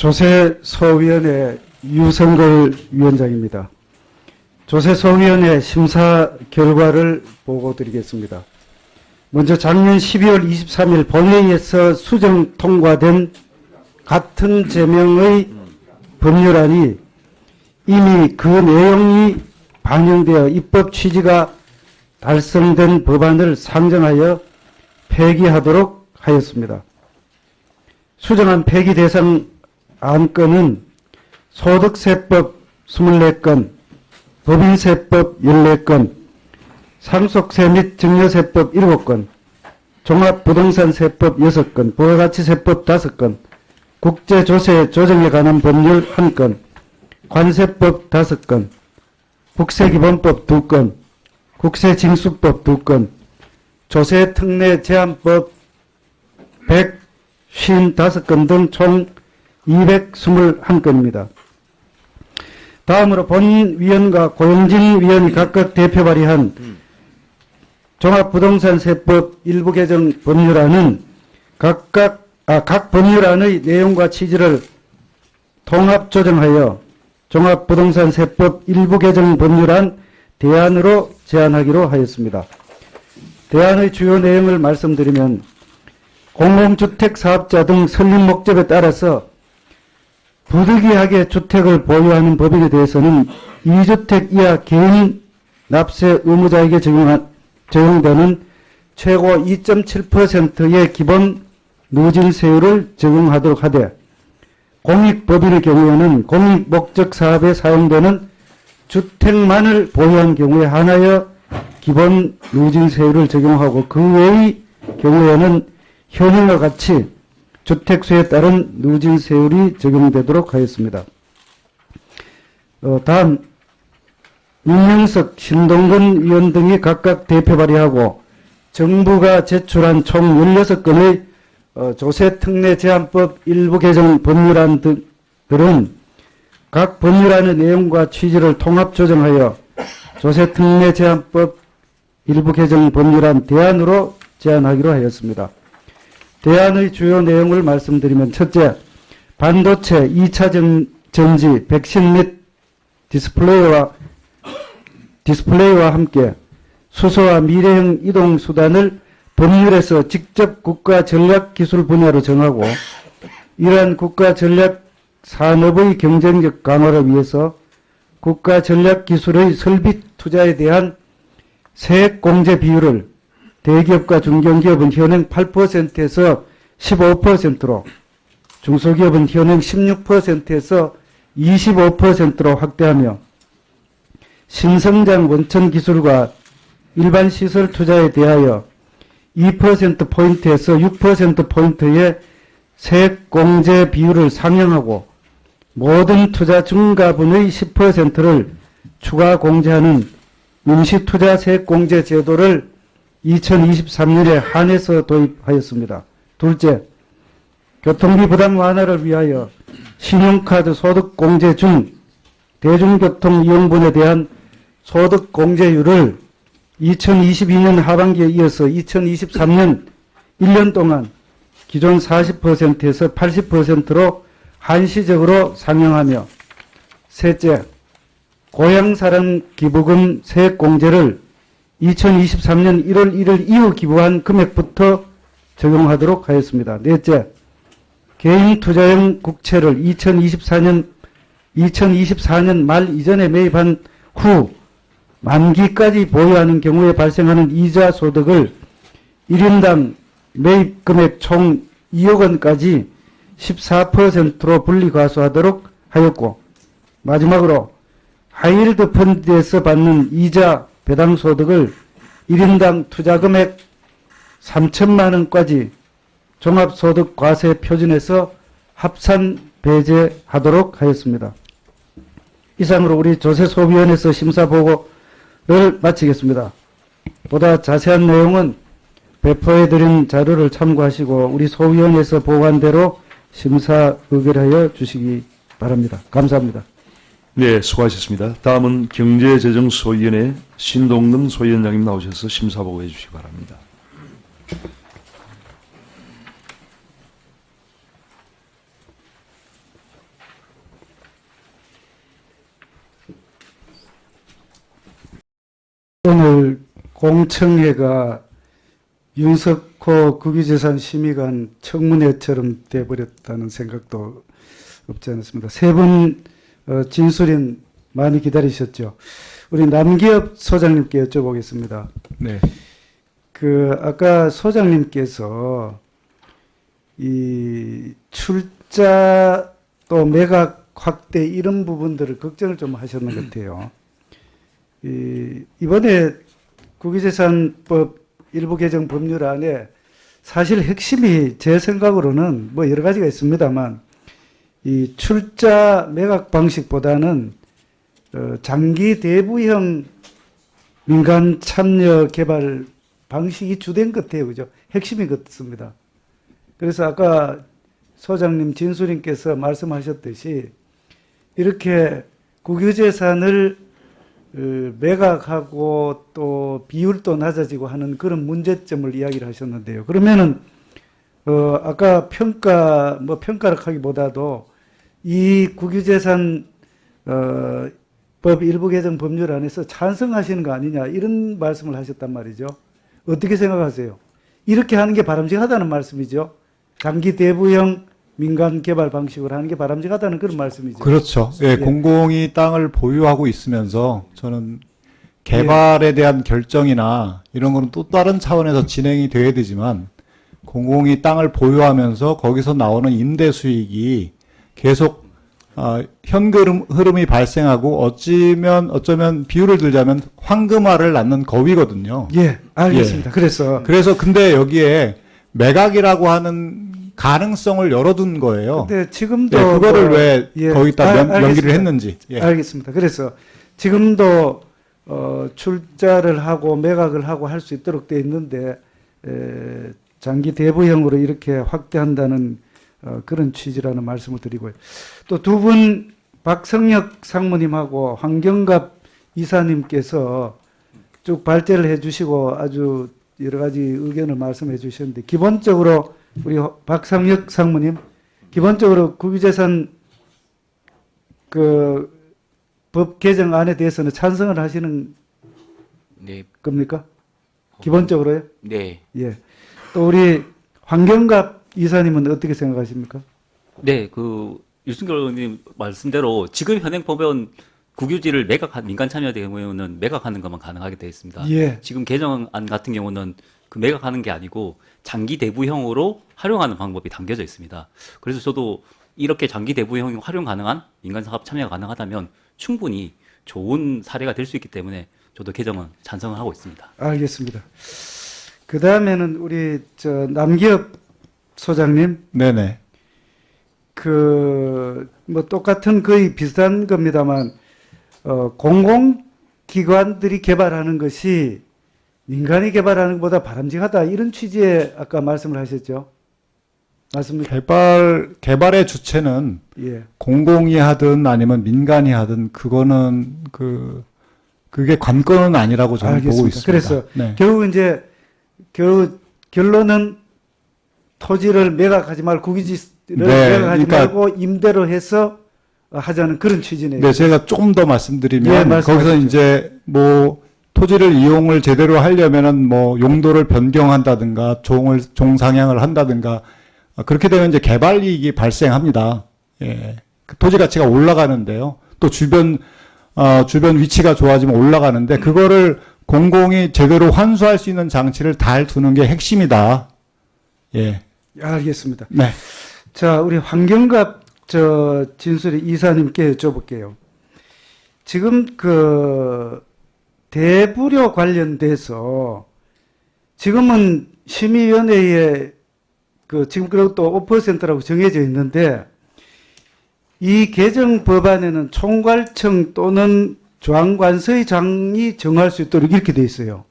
조세 소위원회 유성걸 위원장입니다. 조세 소위원회 심사 결과를 보고 드리겠습니다. 먼저 작년 12월 23일 본회의에서 수정 통과된 같은 제명의 법률안이 이미 그 내용이 반영되어 입법 취지가 달성된 법안을 상정하여 폐기하도록 하였습니다. 수정안 폐기 대상 안건은 소득세법 24건, 법인세법 14건, 상속세 및 증여세법 7건, 종합부동산세법 6건, 부가가치세법 5건, 국제조세 조정에 관한 법률 1건, 관세법 5건, 국세기본법 2건, 국세징수법 2건, 조세특례 제한법 155건 등 총 221건입니다. 다음으로 본위원과 고용진 위원이 각각 대표 발의한 종합부동산세법 일부 개정 법률안은 각각 아, 각 법률안의 내용과 취지를 통합 조정하여 종합부동산세법 일부 개정 법률안 대안으로 제안하기로 하였습니다. 대안의 주요 내용을 말씀드리면 공공주택 사업자 등 설립 목적에 따라서 부득이하게 주택을 보유하는 법인에 대해서는 2주택 이하 개인 납세 의무자에게 적용한, 적용되는 최고 2.7%의 기본 누진세율을 적용하도록 하되 공익법인의 경우에는 공익 목적 사업에 사용되는 주택만을 보유한 경우에 한하여 기본 누진세율을 적용하고 그 외의 경우에는 현행과 같이 주택수에 따른 누진세율이 적용되도록 하였습니다. 어, 다음 윤영석, 신동근 의원 등이 각각 대표 발의하고 정부가 제출한 총 16건의 어, 조세특례 제한법 일부 개정 법률안들은 각 법률안의 내용과 취지를 통합 조정하여 조세특례 제한법 일부 개정 법률안 대안으로 제안하기로 하였습니다. 대안의 주요 내용을 말씀드리면 첫째, 반도체 2차 전, 전지, 백신 및 디스플레이와 디스플레이와 함께 수소와 미래형 이동 수단을 법률에서 직접 국가 전략 기술 분야로 정하고 이러한 국가 전략 산업의 경쟁력 강화를 위해서 국가 전략 기술의 설비 투자에 대한 세액 공제 비율을 대기업과 중견기업은 현행 8%에서 15%로 중소기업은 현행 16%에서 25%로 확대하며 신성장 원천 기술과 일반 시설 투자에 대하여 2%포인트에서 6%포인트의 세액 공제 비율을 상향하고 모든 투자 중과분의 10%를 추가 공제하는 임시 투자 세액 공제 제도를 2023년에 한해서 도입하였습니다. 둘째, 교통비 부담 완화를 위하여 신용카드 소득 공제 중 대중교통 이용분에 대한 소득 공제율을 2022년 하반기에 이어서 2023년 1년 동안 기존 40%에서 80%로 한시적으로 상향하며 셋째, 고향사랑 기부금 세액 공제를 2023년 1월 1일 이후 기부한 금액부터 적용하도록 하였습니다. 넷째, 개인 투자형 국채를 2024년 2024년 말 이전에 매입한 후 만기까지 보유하는 경우에 발생하는 이자 소득을 1인당 매입 금액 총 2억 원까지 14%로 분리과소하도록 하였고 마지막으로 하이힐드 펀드에서 받는 이자 배당 소득을 1인당 투자 금액 3천만 원까지 종합소득 과세 표준에서 합산 배제하도록 하였습니다. 이상으로 우리 조세소비원회에서 심사 보고를 마치겠습니다. 보다 자세한 내용은 배포해드린 자료를 참고하시고 우리 소위원회에서 보고한 대로 심사 의결하여 주시기 바랍니다. 감사합니다. 네, 수고하셨습니다. 다음은 경제재정소위원회 신동남 소위원장님 나오셔서 심사보고해 주시기 바랍니다. 오늘 공청회가 윤석호 국유재산심의관 청문회처럼 돼버렸다는 생각도 없지 않습니다. 세 번 진술인 많이 기다리셨죠. 우리 남기업 소장님께 여쭤보겠습니다. 네. 그 아까 소장님께서 이 출자 또 매각 확대 이런 부분들을 걱정을 좀 하셨는 것 같아요. 이 이번에 국유재산법 일부 개정 법률안에 사실 핵심이 제 생각으로는 뭐 여러 가지가 있습니다만 이 출자 매각 방식보다는 어, 장기 대부형 민간 참여 개발 방식이 주된 것 같아요. 그죠? 핵심이 그렇습니다. 그래서 아까 소장님 진수님께서 말씀하셨듯이 이렇게 국유재산을 어, 매각하고 또 비율도 낮아지고 하는 그런 문제점을 이야기를 하셨는데요. 그러면은 어 아까 평가 뭐 평가를 하기보다도 이 국유재산 어 법 일부 개정 법률 안에서 찬성하시는 거 아니냐 이런 말씀을 하셨단 말이죠. 어떻게 생각하세요? 이렇게 하는 게 바람직하다는 말씀이죠. 장기 대부형 민간 개발 방식으로 하는 게 바람직하다는 그런 말씀이죠. 그렇죠. 예, 예. 공공이 땅을 보유하고 있으면서 저는 개발에 대한 결정이나 이런 거는 또 다른 차원에서 진행이 돼야 되지만 공공이 땅을 보유하면서 거기서 나오는 임대 수익이 계속 아, 현금 흐름이 발생하고 어찌면 어쩌면 비율을 들자면 황금알을 낳는 거위거든요. 예, 알겠습니다. 그래서 그래서 근데 여기에 매각이라고 하는 가능성을 열어둔 거예요. 근데 지금도 예, 그거를 뭐- 왜 예, 거기다 알- 연, 연기를 알겠습니다. 했는지. 예. 알겠습니다. 그래서 지금도 어, 출자를 하고 매각을 하고 할 수 있도록 돼 있는데 에, 장기 대부형으로 이렇게 확대한다는 어, 그런 취지라는 말씀을 드리고요. 또 두 분 박성혁 상무님하고 황경갑 이사님께서 쭉 발제를 해주시고 아주 여러 가지 의견을 말씀해 주셨는데 기본적으로 우리 박상혁 상무님 기본적으로 국유재산 그 법 개정안에 대해서는 찬성을 하시는 네, 겁니까? 기본적으로요? 네, 예. 또 우리 황경갑 이사님은 어떻게 생각하십니까? 네, 그 유승결 의원님 말씀대로 지금 현행 법은 국유지를 매각한 민간 참여 경우에는 매각하는 것만 가능하게 되어 있습니다. 예. 지금 개정안 같은 경우는 그 매각하는 게 아니고 장기 대부형으로 활용하는 방법이 담겨져 있습니다. 그래서 저도 이렇게 장기 대부형 활용 가능한 민간 사업 참여가 가능하다면 충분히 좋은 사례가 될 수 있기 때문에 저도 개정은 찬성을 하고 있습니다. 알겠습니다. 그 다음에는 우리 저 남기업 소장님 네네. 그 뭐 똑같은 거의 비슷한 겁니다만 어 공공기관들이 개발하는 것이 민간이 개발하는 것보다 바람직하다 이런 취지의 아까 말씀을 하셨죠. 맞습니까? 개발 개발의 주체는 예. 공공이 하든 아니면 민간이 하든 그거는 그 그게 관건은 아니라고 저는 보고 알겠습니다. 있습니다. 그래서 네. 결국 이제 결 결론은 토지를 매각하지 말고 국유지를 네, 매각하지 그러니까- 말고 임대로 해서 하자는 그런 취지네요. 네, 제가 조금 더 말씀드리면 예. 거기서 이제 뭐 토지를 이용을 제대로 하려면은 뭐 용도를 변경한다든가 종을 종상향을 한다든가 아, 그렇게 되면 이제 개발 이익이 발생합니다. 예. 그 토지 가치가 올라가는데요. 또 주변 어, 주변 위치가 좋아지면 올라가는데 그거를 공공이 제대로 환수할 수 있는 장치를 달 두는 게 핵심이다. 예. 알겠습니다. 네. 자, 우리 환경갑 저 진술이 이사님께 여쭤볼게요. 지금 그 대부료 관련돼서 지금은 심의위원회에 그 지금 그리고 또 5%라고 정해져 있는데 이 개정 법안에는 총괄청 또는 중앙관서의장이 정할 수 있도록 이렇게 돼 있어요.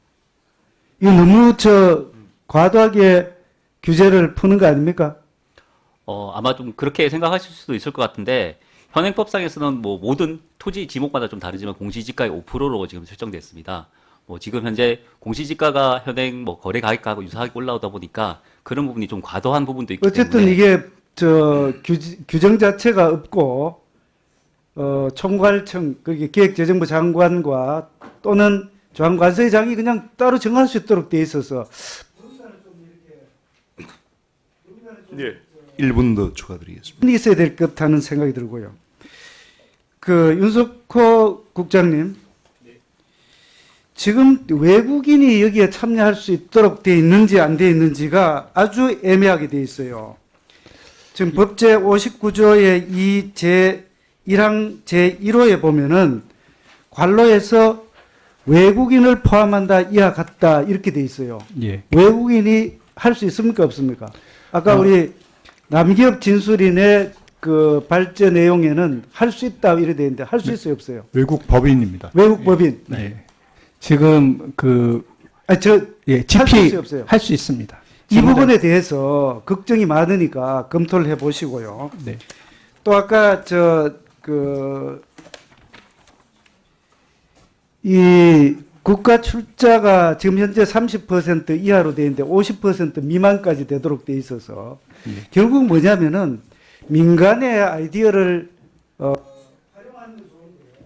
이거 너무 저 과도하게 규제를 푸는 거 아닙니까? 어, 아마 좀 그렇게 생각하실 수도 있을 것 같은데 현행법상에서는 뭐 모든 토지 지목마다 좀 다르지만 공시지가의 5%로 지금 설정됐습니다. 뭐 지금 현재 공시지가가 현행 뭐 거래 가격하고 유사하게 올라오다 보니까 그런 부분이 좀 과도한 부분도 있기 어쨌든 때문에 이게 저 규, 규정 자체가 없고 어 총괄청 그게 기획재정부 장관과 또는 중앙관세장이 그냥 따로 정할 수 있도록 돼 있어서 네. 1분 더 추가드리겠습니다. 있어야 될 것 하는 생각이 들고요. 그 윤석호 국장님, 지금 외국인이 여기에 참여할 수 있도록 돼 있는지 안 돼 있는지가 아주 애매하게 돼 있어요. 지금 법제 59조의 이 제 1항 제 1호에 보면은 관로에서 외국인을 포함한다 이하 같다 이렇게 돼 있어요. 예. 외국인이 할 수 있습니까 없습니까? 아까 어. 우리 남기업 진술인의 그 발제 내용에는 할 수 있다 이래 돼 있는데 할 수 있어요 없어요? 외국 법인입니다. 외국 법인 네. 지금 그 아저 예, 할수 GP 있어요 없어요? 할 수 있습니다. 이 부분에 대해서 걱정이 많으니까 검토를 해 보시고요. 네. 또 아까 저 그 이 국가 출자가 지금 현재 30% 이하로 돼 있는데 50% 미만까지 되도록 돼 있어서 예. 결국 뭐냐면은 민간의 아이디어를 어, 활용하는 건 좋은데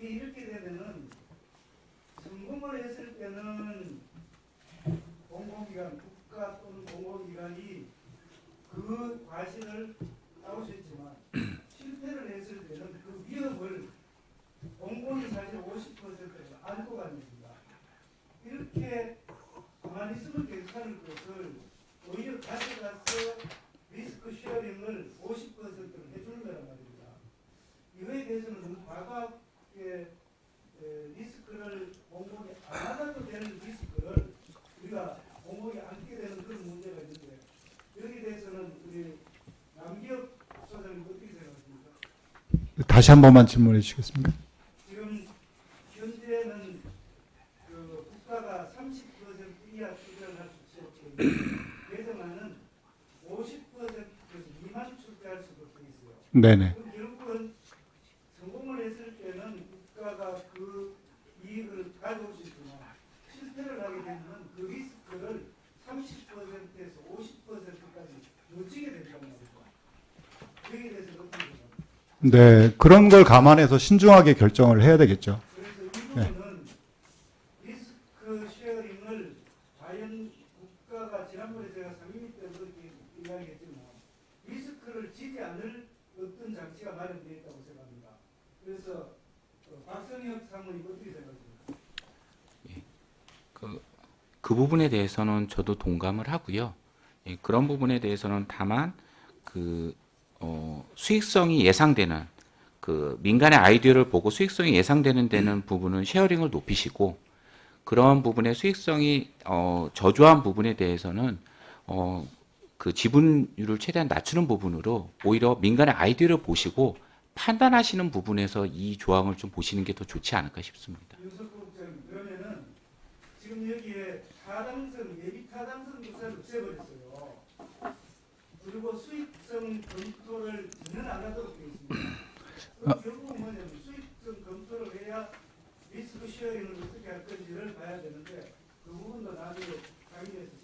이게 이렇게 되면은 성공을 했을 때는 공공기관 국가 또는 공공기관이 그 과실을 따올 수 있지만 실패를 했을 때는 그 위험을 공공이 사실 50%를 안고 갑니다. 이렇게 가만히 있으면 괜찮을 것을 오히려 가져가서 리스크 쉐어링을 50%를 해주는 거란 말입니다. 이거에 대해서는 너무 과감하게 에, 리스크를 공공이 안 하다도 되는 리스크를 우리가 공공이 안게 되는 그런 문제가 있는데 여기에 대해서는 우리 남기업 소장님 어떻게 생각하십니까? 다시 한 번만 질문해 주시겠습니까? 지금 현재는 그 국가가 30% 이하 출자를 할수 있게 예정하는 50%에서 미만 출자할 수도 있어요. 네네. 그럼 결국은 성공을 했을 때는 국가가 그 이익을 가져올 수 있지만 실패를 하게 되면 그 리스크를 30%에서 50%까지 놓치게 된다는 말이죠. 여기에 대해서 어떻게 생각하세요? 네, 그런 걸 감안해서 신중하게 결정을 해야 되겠죠. 그래서 이 부분은 리스크 쉐어링을 과연 국가가 지난번에 제가 상임위 때 그렇게 이야기했지만 리스크를 지지 않을 어떤 장치가 마련되어 있다고 생각합니다. 그래서 어, 박성혁 사모님 어떻게 생각하십니까? 그, 그 부분에 대해서는 저도 동감을 하고요. 예, 그런 부분에 대해서는 다만 그 어, 수익성이 예상되는 그 민간의 아이디어를 보고 수익성이 예상되는 데는 부분은 쉐어링을 높이시고 그런 부분의 수익성이 어, 저조한 부분에 대해서는 어, 그 지분율을 최대한 낮추는 부분으로 오히려 민간의 아이디어를 보시고 판단하시는 부분에서 이 조항을 좀 보시는 게 더 좋지 않을까 싶습니다. 그러면은 지금 여기에 타당성 예비 타당성 조사를 없애버렸어요. 그리고 수익 성 검토를 전혀 안 하도록 되어 있습니다. 그럼 결국은 뭐냐면 수익성 검토를 해야 리스크 쉐어링을 어떻게 할 건지를 봐야 되는데 그 부분도 나중에 강의에서